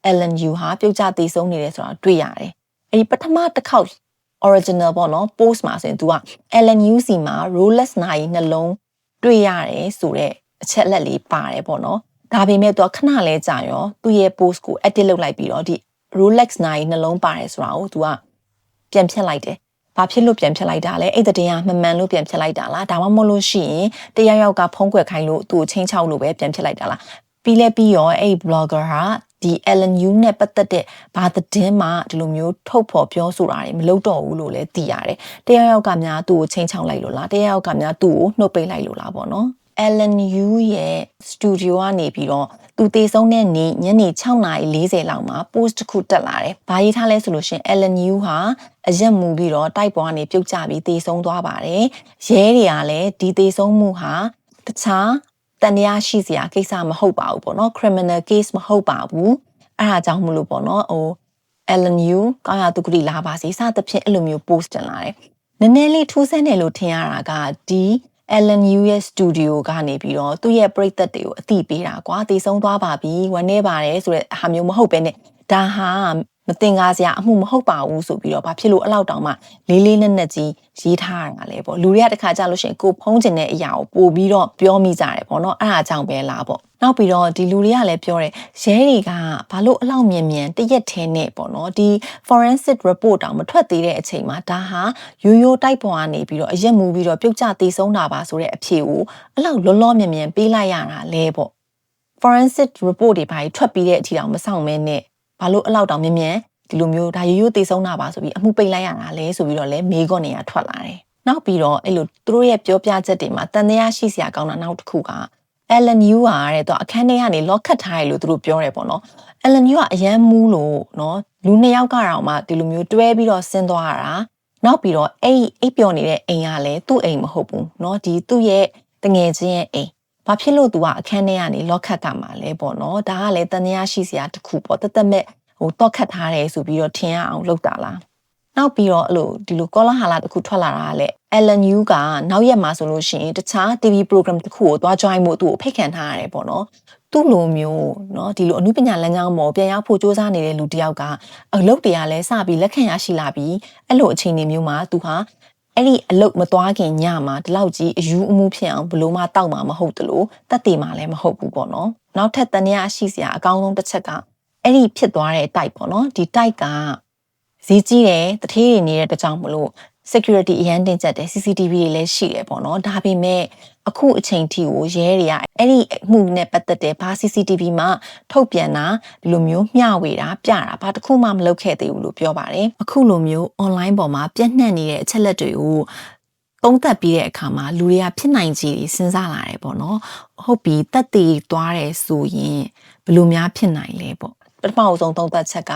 Ellen Yu ဟာပြုတ်ကျတည်ဆုံးနေတယ်ဆိုတာတွေ့ရတယ်။အဲ့ဒီပထမတစ်ခေါက် original ပေါ့နော် post မှာဆိုရင် तू က LNUC မှာ Rolex နိုင်နှလုံးတွေ့ရတယ်ဆိုတော့အချက်လက်လေးပါတယ်ပေါ့နော် ဒါပေမဲ့ तू ခဏလဲကြာရောသူ့ရဲ့ post ကို edit လုပ်လိုက်ပြီးတော့ဒီ Rolex နိုင်နှလုံးပါတယ်ဆိုတာကို तू ကပြန်ဖြတ်လိုက်တယ်ဘာဖြစ်လို့ပြန်ဖြစ်လိုက်တာလဲအဲ့တဲ့တင်ကမမှန်လို့ပြန်ဖြစ်လိုက်တာလားဒါမှမဟုတ်လို့ရှိရင်တယောက်ယောက်ကဖုံးကွယ်ခိုင်းလို့သူ့ကိုချင်းချောက်လို့ပဲပြန်ဖြစ်လိုက်တာလားပြီးလဲပြီးရောအဲ့ blogger ဟာဒီ LNU နဲ့ပတ်သက်တဲ့ဘာသတင်းမှဒီလိုမျိုးထုတ်ဖော်ပြောဆိုတာတွေမလုပ်တော့ဘူးလို့လည်းသိရတယ်။တယောက်ယောက်ကများသူ့ကိုချိန်ချောင်းလိုက်လို့လားတယောက်ယောက်ကများသူ့ကိုနှုတ်ပိတ်လိုက်လို့လားပေါ့နော်။ LNU ရဲ့စတူဒီယိုကနေပြီးတော့သူတည်ဆုံးတဲ့နေ့ညနေ6:40လောက်မှာ post တစ်ခုတက်လာတယ်။ဘာရေးထားလဲဆိုလို့ရှင် LNU ဟာအရက်မူပြီးတော့တိုက်ပေါ်ကနေပြုတ်ကျပြီးတည်ဆုံးသွားပါတယ်။ရဲတွေကလည်းဒီတည်ဆုံးမှုဟာတခြားတန်တရားရှိစရာကိစ္စမဟုတ်ပါဘူးပေါ့နော် criminal case မဟုတ်ပါဘူးအဲ့ဒါကြောင့်မလို့ပေါ့နော်ဟို LNU ကောင်းရတုကတိလာပါစေစသဖြင့်အဲ့လိုမျိုး post တင်လာတယ်နည်းနည်းလေးထူးဆန်းတယ်လို့ထင်ရတာကဒီ LNU ရဲ့ studio ကနေပြီးတော့သူ့ရဲ့ပရိသတ်တွေကိုအသိပေးတာကွာတည်ဆုံးသွားပါပြီဝမ်းနေပါတယ်ဆိုတဲ့ဟာမျိုးမဟုတ်ပဲねဒါဟာ မတင်ကားစရာအမှုမဟုတ်ပါဘူးဆိုပြီးတော့ဘာဖြစ်လို့အလောက်တောင်မှလေးလေးနက်နက်ကြီးရေးထားတာလဲပေါ့လူတွေကတခါကြလို့ရှိရင်ကိုဖုံးကျင်တဲ့အရာကိုပို့ပြီးတော့ပြောမိကြတယ်ပေါ့နော်အဲ့ဒါကြောင့်ပဲလားပေါ့နောက်ပြီးတော့ဒီလူတွေကလည်းပြောတယ်ရဲတွေကဘာလို့အလောက်မြင်မြန်တရက်ထဲနဲ့ပေါ့နော်ဒီ forensic report တောင်မထွက်သေးတဲ့အချိန်မှာဒါဟာရိုးရိုးတိုက်ပေါ်ကနေပြီးတော့အရက်မူပြီးတော့ပြုတ်ကျသေးဆုံးတာပါဆိုတဲ့အဖြေကိုအလောက်လောလောမြင်မြန်ပေးလိုက်ရတာလဲပေါ့ forensic report တွေဘာကြီးထွက်ပြီးတဲ့အထိတောင်မဆောင်မဲနဲ့ ဘာလို့အလောက်တောင်မြင်မြန်ဒီလိုမျိုးဒါရိုးရိုးသေးဆုံးတာပါဆိုပြီးအမှုပိတ်လိုက်ရတာလဲဆိုပြီးတော့လဲမေးခွန်းနေရထွက်လာတယ်နောက်ပြီးတော့အဲ့လိုသူတို့ရဲ့ပြောပြချက်တွေမှာတန်တရားရှိစရာကောင်းတာနောက်တစ်ခုက Ellen Yu ဟာတဲ့သူအခန်းထဲကနေ lock ခတ်ထားတယ်လို့သူတို့ပြောတယ်ပေါ့နော် Ellen Yu ကအရန်မူးလို့နော်လူနှစ်ယောက်ကတော့မှဒီလိုမျိုးတွဲပြီးတော့ဆင်းသွားတာနောက်ပြီးတော့အဲ့အိပ်ပျော်နေတဲ့အိမ်ကလည်းသူ့အိမ်မဟုတ်ဘူးเนาะဒီသူ့ရဲ့တငယ်ချင်းရဲ့အိမ် ဘာဖြစ်လို့သူကအခန်းထဲကနေလော့ခတ်ကမှာလဲပေါ့နော်ဒါကလည်းတန်တရားရှိစရာတစ်ခုပေါ့တသက်မဲ့ဟိုတော့ခတ်ထားတယ်ဆိုပြီးတော့ထင်ရအောင်လုပ်တာလားနောက်ပြီးတော့အဲ့လိုဒီလိုကောလာဟာလာတစ်ခုထွက်လာတာကလည်း LNU ကနောက်ရက်မှာဆိုလို့ရှိရင်တခြား TV program တစ်ခုကိုသွား join ဖို့သူ့ကိုဖိတ်ခံထားရတယ်ပေါ့နော်သူ့လိုမျိုးเนาะဒီလိုအမှုပညာလမ်းကြောင်းပေါ်ပြန်ရောက်ဖို့စူးစမ်းနေတဲ့လူတစ်ယောက်ကအလုပ်တရားလဲစပြီးလက်ခံရရှိလာပြီးအဲ့လိုအခြေအနေမျိုးမှာသူဟာ အဲ့ဒီအလုတ်မသွားခင်ညမှာဒီလောက်ကြီးအယူအမှုဖြစ်အောင်ဘလို့မှတောက်မှာမဟုတ်တလို့တက်တည်မှာလည်းမဟုတ်ဘူးပေါ့နော်နောက်ထပ်တန်ရရှိစရာအကောင်းဆုံးတစ်ချက်ကအဲ့ဒီဖြစ်သွားတဲ့တိုက်ပေါ့နော်ဒီတိုက်ကဈေးကြီးတယ်တထေးတွေနေတဲ့တကြောင်မလို့ security အရန်တင်ကျက်တယ် CCTV တွေလည်းရှိတယ်ပေါ့နော်ဒါပေမဲ့အခုအချိန်ထိကိုရဲတွေကအဲ့ဒီအမှုနဲ့ပတ်သက်တဲ့ဘာ CCTV မှာထုတ်ပြန်တာဒီလိုမျိုးမျှဝေတာပြတာဘာတစ်ခုမှမလုပ်ခဲ့သေးဘူးလို့ပြောပါတယ်အခုလိုမျိုး online ပေါ်မှာပြန့်နှံ့နေတဲ့အချက်လက်တွေကိုသုံးသပ်ပြီးတဲ့အခါမှာလူတွေကဖြစ်နိုင်ခြေတွေစဉ်းစားလာတယ်ပေါ့နော်ဟုတ်ပြီတက်တည်သွားတယ်ဆိုရင်ဘယ်လိုများဖြစ်နိုင်လဲပေါ့ပထမအဆုံးသုံးသပ်ချက်က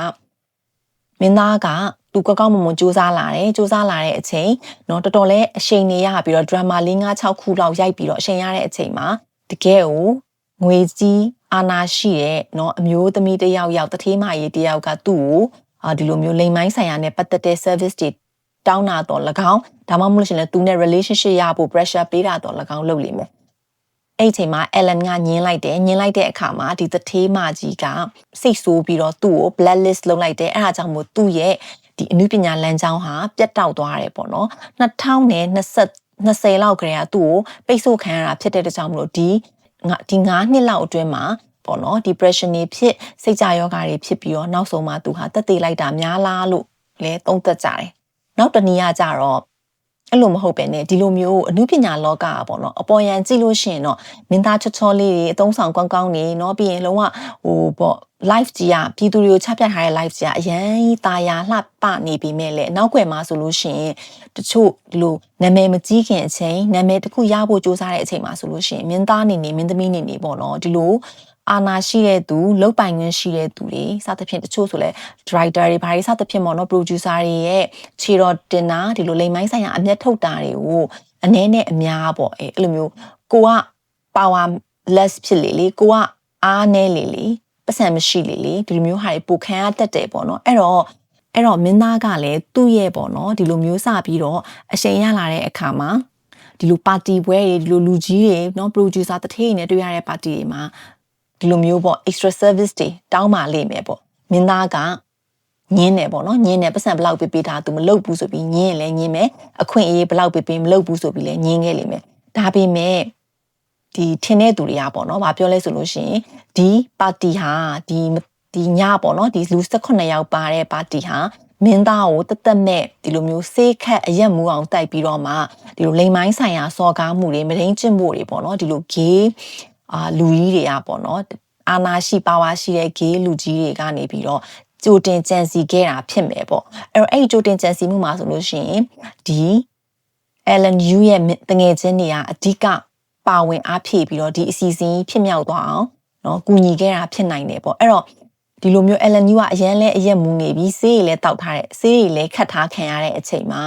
မင်းသားက သူကောက်ကောက်မွန်မွန်စူးစမ်းလာတယ်စူးစမ်းလာတဲ့အချိန်เนาะတော်တော်လေးအချိန်နေရပြီးတော့ drama ၄၅6ခုလောက်ရိုက်ပြီးတော့အချိန်ရတဲ့အချိန်မှာတကယ်ကိုငွေကြီးအာနာရှိတဲ့เนาะအမျိုးသမီးတယောက်ယောက်တထေးမကြီးတယောက်ကသူ့ကိုအာဒီလိုမျိုးလိမ်မိုင်းဆိုင်ရာနဲ့ပတ်သက်တဲ့ service တွေတောင်းတာတော့၎င်းဒါမှမဟုတ်လို့ရှိရင်လည်းသူနဲ့ relationship ရဖို့ pressure ပေးတာတော့၎င်းလုပ်လိမ့်မယ်အဲ့ချိန်မှာ Ellen ကညင်းလိုက်တယ်ညင်းလိုက်တဲ့အခါမှာဒီတထေးမကြီးကစိတ်ဆိုးပြီးတော့သူ့ကို blacklist လုပ်လိုက်တယ်အဲ့ဒါကြောင့်မို့သူ့ရဲ့ ဒီအနုပညာလမ်းကြောင်းဟာပြတ်တောက်သွားတယ်ပေါ့နော်2020 20လောက်ကလေးကသူ့ကိုပိတ်ဆို့ခံရတာဖြစ်တဲ့ကြောင့်မလို့ဒီငါဒီ9နှစ်လောက်အတွင်းမှာပေါ့နော် depression တွေဖြစ်စိတ်ကြယောဂါတွေဖြစ်ပြီးတော့နောက်ဆုံးမှသူဟာတက်သေးလိုက်တာများလားလို့လဲသုံးသပ်ကြတယ်နောက်တနည်းအားကြတော့ အဲ့လိုမဟုတ်ပဲねဒီလိုမျိုးအမှုပညာလောကอ่ะပေါ့နော်အပေါ်ယံကြည့်လို့ရှိရင်တော့မင်းသားချောချောလေးတွေအသုံးဆောင်ကောင်းကောင်းနေเนาะပြီးရင်လုံးဝဟိုပေါ့ live ကြီးอ่ะပြည်သူတွေကိုချပြထားတဲ့ live ကြီးอ่ะအရန်ကြီးตาရလှပနေပြီမဲ့လေနောက်ွယ်မှာဆိုလို့ရှိရင်တချို့ဒီလိုနာမည်မကြီးခင်အချိန်နာမည်တစ်ခုရဖို့စူးစမ်းတဲ့အချိန်မှာဆိုလို့ရှိရင်မင်းသားနေနေမင်းသမီးနေနေပေါ့နော်ဒီလို အာနာရှိတဲ့သူလုတ်ပိုင်ခွင့်ရှိတဲ့သူတွေစသဖြင့်တချို့ဆိုလဲ director တွေဘာတွေစသဖြင့်ပေါ့နော် producer တွေရဲ့ခြေတော်တင်တာဒီလိုလိမ်မိုင်းဆိုင်ရာအမျက်ထုတ်တာတွေကိုအနည်းနဲ့အများပေါ့အဲအဲ့လိုမျိုးကိုက power less ဖြစ်လေလေကိုကအားနည်းလေလေပတ်စံမရှိလေလေဒီလိုမျိုးဟာတွေပိုခံရတတ်တယ်ပေါ့နော်အဲ့တော့အဲ့တော့မင်းသားကလည်းသူ့ရဲ့ပေါ့နော်ဒီလိုမျိုးစပြီးတော့အချိန်ရလာတဲ့အခါမှာဒီလိုပါတီပွဲတွေဒီလိုလူကြီးတွေเนาะ producer တထေးတွေနဲ့တွေ့ရတဲ့ပါတီတွေမှာ ဒီလိုမျိုးပေါ့ extra service တွေတောင်းပါလိမ့်မယ်ပေါ့မင်းသားကညင်းတယ်ပေါ့နော်ညင်းတယ်ပတ်စံဘလောက်ပေးပေးတာသူမလုပ်ဘူးဆိုပြီးညင်းရင်လည်းညင်းမယ်အခွင့်အရေးဘလောက်ပေးပေးမလုပ်ဘူးဆိုပြီးလည်းညင်းခဲ့လိမ့်မယ်ဒါပေမဲ့ဒီထင်းတဲ့သူတွေကပေါ့နော်။ဘာပြောလဲဆိုလို့ရှိရင်ဒီပါတီဟာဒီဒီညပေါ့နော်ဒီလူ18ယောက်ပါတဲ့ပါတီဟာမင်းသားကိုတသက်မဲ့ဒီလိုမျိုးစေးခတ်အရက်မူအောင်တိုက်ပြီးတော့မှဒီလိုလိမ်မိုင်းဆိုင်ရာစော်ကားမှုတွေမရင်းကျင့်မှုတွေပေါ့နော်ဒီလို gay အာလူကြီးတွေကပေါ့နော်အာနာရှိပါဝါရှိတဲ့ gay လူကြီးတွေကနေပြီးတော့ကြိုတင်ကြံစီခဲ့တာဖြစ်မယ်ပေါ့အဲ့တော့အဲ့ဒီကြိုတင်ကြံစီမှုမှာဆိုလို့ရှိရင်ဒီ Ellen Yu ရဲ့တငယ်ချင်းတွေကအဓိကပါဝင်အားဖြည့်ပြီးတော့ဒီအစီအစဉ်ဖြစ်မြောက်သွားအောင်เนาะကူညီခဲ့တာဖြစ်နိုင်တယ်ပေါ့အဲ့တော့ဒီလိုမျိုး Ellen Yu ကအရန်လဲအရက်မူနေပြီးဆေးရည်လဲတောက်ထားတဲ့ဆေးရည်လဲခတ်ထားခံရတဲ့အချိန်မှာ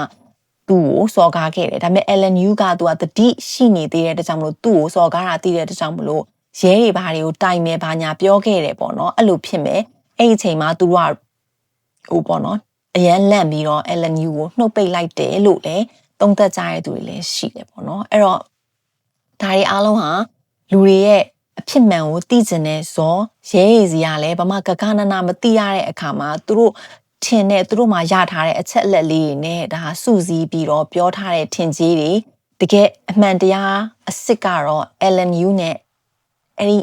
သူ့ကိုစော်ကားခဲ့တယ်ဒါပေမဲ့ Ellen Yu ကသူကတတိရှိနေသေးတဲ့တကြောင်မလို့သူ့ကိုစော်ကားတာသိတဲ့တကြောင်မလို့ရဲတွေဘာတွေကိုတိုင်မယ်ဘာညာပြောခဲ့တယ်ပေါ့နော်အဲ့လိုဖြစ်မယ်အဲ့ဒီအချိန်မှာသူကဟိုပေါ့နော်အရန်လန့်ပြီးတော့ Ellen Yu ကိုနှုတ်ပိတ်လိုက်တယ်လို့လည်းသုံးသက်ကြတဲ့သူတွေလည်းရှိတယ်ပေါ့နော်အဲ့တော့ဒါတွေအားလုံးဟာလူတွေရဲ့အဖြစ်မှန်ကိုသိကျင်တဲ့ဇောရဲရည်စီကလည်းဘာမှကကနနာမသိရတဲ့အခါမှာသူတို့ ထင်တဲ့သူတို့မှရထားတဲ့အချက်အလက်လေးတွေနဲ့ဒါစုစည်းပြီးတော့ပြောထားတဲ့ထင်ကြီးတွေတကယ်အမှန်တရားအစ်စ်ကတော့ LNU နဲ့အဲ့ဒီ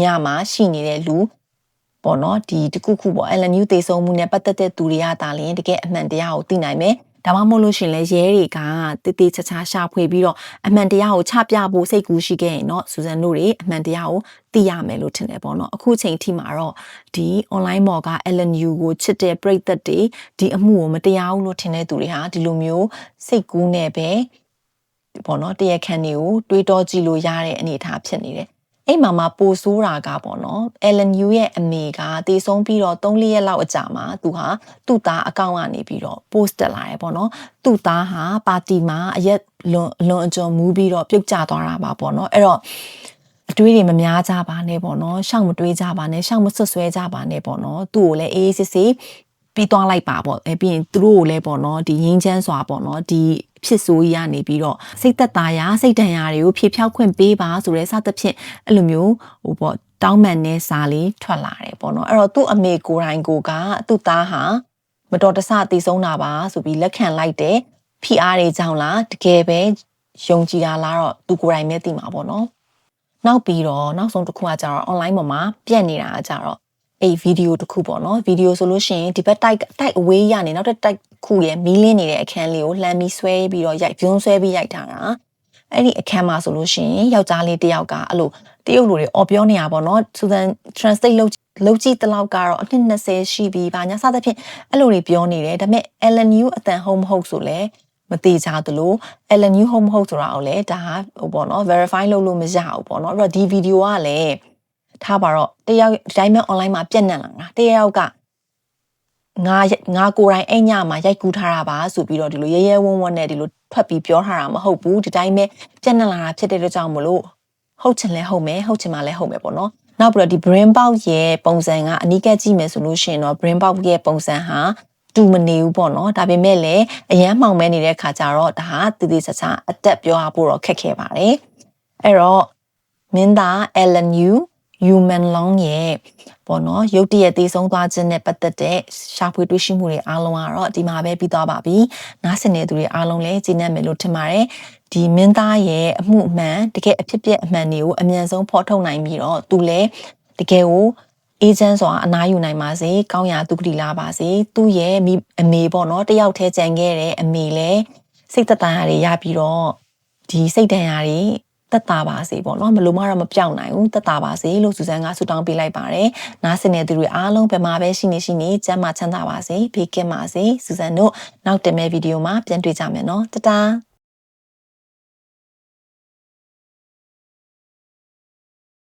ညမှာရှိနေတဲ့လူပေါ့နော်ဒီတခုခုပေါ့ LNU တေဆုံးမှုနဲ့ပတ်သက်တဲ့သူတွေကဒါလည်းတကယ်အမှန်တရားကိုသိနိုင်မယ် ဒါမှမဟုတ်လို့ရှင်လဲရဲတွေကတည်တည်ချာချာရှာဖွေပြီးတော့အမှန်တရားကိုချပြဖို့စိတ်ကူးရှိခဲ့ရင်တော့စူဇန်တို့တွေအမှန်တရားကိုသိရမယ်လို့ထင်တယ်ပေါ့နော်အခုချိန်ထိမှာတော့ဒီ online မော်က LNU ကိုချစ်တဲ့ပရိသတ်တွေဒီအမှုကိုမတရားဘူးလို့ထင်တဲ့သူတွေဟာဒီလိုမျိုးစိတ်ကူးနဲ့ပဲပေါ့နော်တရားခံတွေကိုတွေးတောကြည့်လို့ရတဲ့အနေအထားဖြစ်နေတယ် အဲ့မှာမှပိုဆိုးတာကပေါ့နော် LNU ရဲ့အမေကတည်ဆုံးပြီးတော့3-4ရက်လောက်အကြာမှာသူဟာသူ့သားအကောင့်ကနေပြီးတော့ post တက်လာတယ်ပေါ့နော်သူ့သားဟာပါတီမှာအရက်လွန်လွန်အကျွံမူးပြီးတော့ပြုတ်ကျသွားတာပါပေါ့နော်အဲ့တော့အတွေးတွေမများကြပါနဲ့ပေါ့နော်ရှောက်မတွေးကြပါနဲ့ရှောက်မဆွဆွဲကြပါနဲ့ပေါ့နော်သူ့ကိုလည်းအေးအေးဆေးဆေးပြီးသွားလိုက်ပါပေါ့အဲပြီးရင်သူတို့ကိုလည်းပေါ့နော်ဒီငင်းချမ်းစွာပေါ့နော်ဒီ ဖြစ်ဆိုးကြီးကနေပြီးတော့စိတ်သက်သာရာစိတ်တန်ရာတွေကိုဖြေဖြောက်ခွင့်ပေးပါဆိုတဲ့စသဖြင့်အဲ့လိုမျိုးဟိုပေါ့တောင်းပန်တဲ့စာလေးထွက်လာတယ်ပေါ့နော်အဲ့တော့သူ့အမေကိုယ်တိုင်ကိုကသူ့သားဟာမတော်တဆတည်ဆုံးတာပါဆိုပြီးလက်ခံလိုက်တဲ့ဖိအားတွေကြောင့်လားတကယ်ပဲယုံကြည်တာလားတော့သူကိုယ်တိုင်ပဲသိမှာပေါ့နော်နောက်ပြီးတော့နောက်ဆုံးတစ်ခုကကြတော့ online ပေါ်မှာပြက်နေတာကကြတော့အဲ့ဗီဒီယိုတစ်ခုပေါ့နော်ဗီဒီယိုဆိုလို့ရှိရင်ဒီဘက်တိုက်တိုက်အဝေးရနေနောက်တစ်တိုက် ခုရဲ့မီးလင်းနေတဲ့အခန်းလေးကိုလှမ်းပြီးဆွဲပြီးတော့ရိုက်ပြုံးဆွဲပြီးရိုက်ထားတာအဲ့ဒီအခန်းမှာဆိုလို့ရှိရင်ယောက်ျားလေးတစ်ယောက်ကအဲ့လိုတရုတ်လူတွေအော်ပြောနေတာပေါ့နော်စူဇန် translate လုပ်လုပ်ကြည့်တလောက်ကတော့အနှစ်20ရှိပြီဘာညာစသဖြင့်အဲ့လိုတွေပြောနေတယ်ဒါပေမဲ့ Ellen New အတန် home မဟုတ်ဆိုလဲမသေးကြသလို Ellen New home မဟုတ်ဆိုတာကိုလည်းဒါဟိုပေါ့နော် verify လုပ်လို့မရဘူးပေါ့နော်အဲ့တော့ဒီဗီဒီယိုကလည်းထားပါတော့တယောက်ဒီတိုင်းမဲ့ online မှာပြက်နှံလာတာတယောက်က ငါငါကိုယ်တိုင်အဲ့ညမှာရိုက်ကူးထားတာပါဆိုပြီးတော့ဒီလိုရဲရဲဝံ့ဝံ့နဲ့ဒီလိုထွက်ပြီးပြောထားတာမဟုတ်ဘူးဒီတိုင်းပဲပြက်နှံလာတာဖြစ်တဲ့အတွက်ကြောင့်မလို့ဟုတ်ချင်လဲဟုတ်မယ်ဟုတ်ချင်မှလဲဟုတ်မယ်ပေါ့နော်နောက်ပြီးတော့ဒီ brain box ရဲ့ပုံစံကအနီးကပ်ကြည့်မယ်ဆိုလို့ရှိရင်တော့ brain box ရဲ့ပုံစံဟာတူမနေဘူးပေါ့နော်ဒါပေမဲ့လည်းအရန်မှောင်မဲနေတဲ့ခါကျတော့ဒါဟာတည်တည်ချာချာအတက်ပြောရဖို့တော့ခက်ခဲပါတယ်အဲ့တော့မင်းသား Ellen Yu human long ရဲ့ပေါ့နော်ရုပ်တရက်သေးဆုံးသွားခြင်းနဲ့ပတ်သက်တဲ့ရှာဖွေတွေ့ရှိမှုတွေအားလုံးကတော့ဒီမှာပဲပြီးသွားပါပြီ။နားဆင်နေသူတွေအားလုံးလည်းကြည်နပ်မယ်လို့ထင်ပါတယ်။ဒီမင်းသားရဲ့အမှုအမှန်တကယ်အဖြစ်ပြက်အမှန်တွေကိုအမြန်ဆုံးဖော်ထုတ်နိုင်ပြီးတော့သူလည်းတကယ်ကိုအေဂျင့်စွာအနားယူနိုင်ပါစေ။ကောင်းရာသူကတိလာပါစေ။သူ့ရဲ့အမေပေါ့နော်တယောက်တည်းကြံခဲ့တဲ့အမေလည်းစိတ်သက်သာရာတွေရပြီးတော့ဒီစိတ်တန်ရာတွေ တက်တာပါစေပေါ့နော်မလို့မတော့မပြောင်းနိုင်ဘူးတက်တာပါစေလို့စူဇန်ကဆုတောင်းပေးလိုက်ပါတယ်နားဆင်နေသူတွေအားလုံးဘယ်မှာပဲရှိနေရှိနေကျမ်းမာချမ်းသာပါစေဘေးကင်းပါစေစူဇန်တို့နောက်တင်မဲ့ဗီဒီယိုမှာပြန်တွေ့ကြမယ်နော်တတား